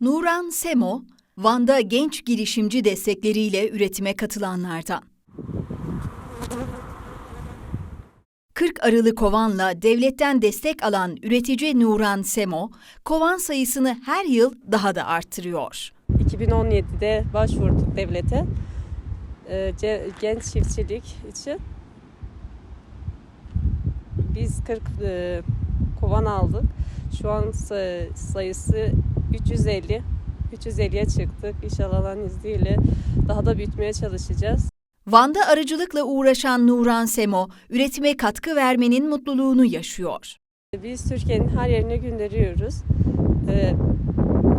Nuran Semo, Van'da genç girişimci destekleriyle üretime katılanlardan. 40 arılı kovanla devletten destek alan üretici Nuran Semo, kovan sayısını her yıl daha da arttırıyor. 2017'de başvurduk devlete ce- genç çiftçilik için. Biz 40 e, kovan aldık. Şu an sa- sayısı 350. 350'ye çıktık. İnşallah Allah'ın izniyle daha da büyütmeye çalışacağız. Van'da arıcılıkla uğraşan Nuran Semo, üretime katkı vermenin mutluluğunu yaşıyor. Biz Türkiye'nin her yerine gönderiyoruz. Ee,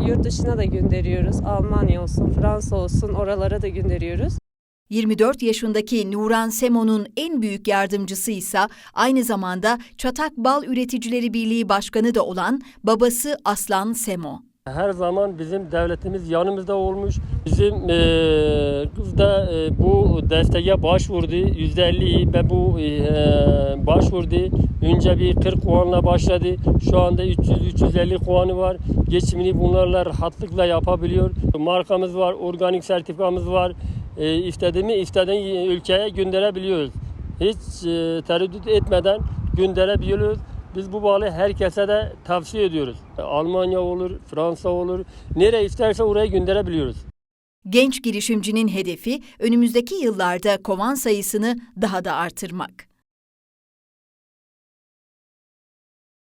yurt dışına da gönderiyoruz. Almanya olsun, Fransa olsun oralara da gönderiyoruz. 24 yaşındaki Nuran Semo'nun en büyük yardımcısı ise aynı zamanda Çatak Bal Üreticileri Birliği Başkanı da olan babası Aslan Semo. Her zaman bizim devletimiz yanımızda olmuş. Bizim eee kız da eee, bu desteğe başvurdu. %50 ve bu eee, başvurdu. Önce bir 40 puanla başladı. Şu anda 300-350 puanı var. Geçimini bunlarla rahatlıkla yapabiliyor. Markamız var, organik sertifikamız var. Eee istediğimi istediğin ülkeye gönderebiliyoruz. Hiç eee, tereddüt etmeden gönderebiliyoruz. Biz bu balı herkese de tavsiye ediyoruz. Almanya olur, Fransa olur. Nereye isterse oraya gönderebiliyoruz. Genç girişimcinin hedefi önümüzdeki yıllarda kovan sayısını daha da artırmak.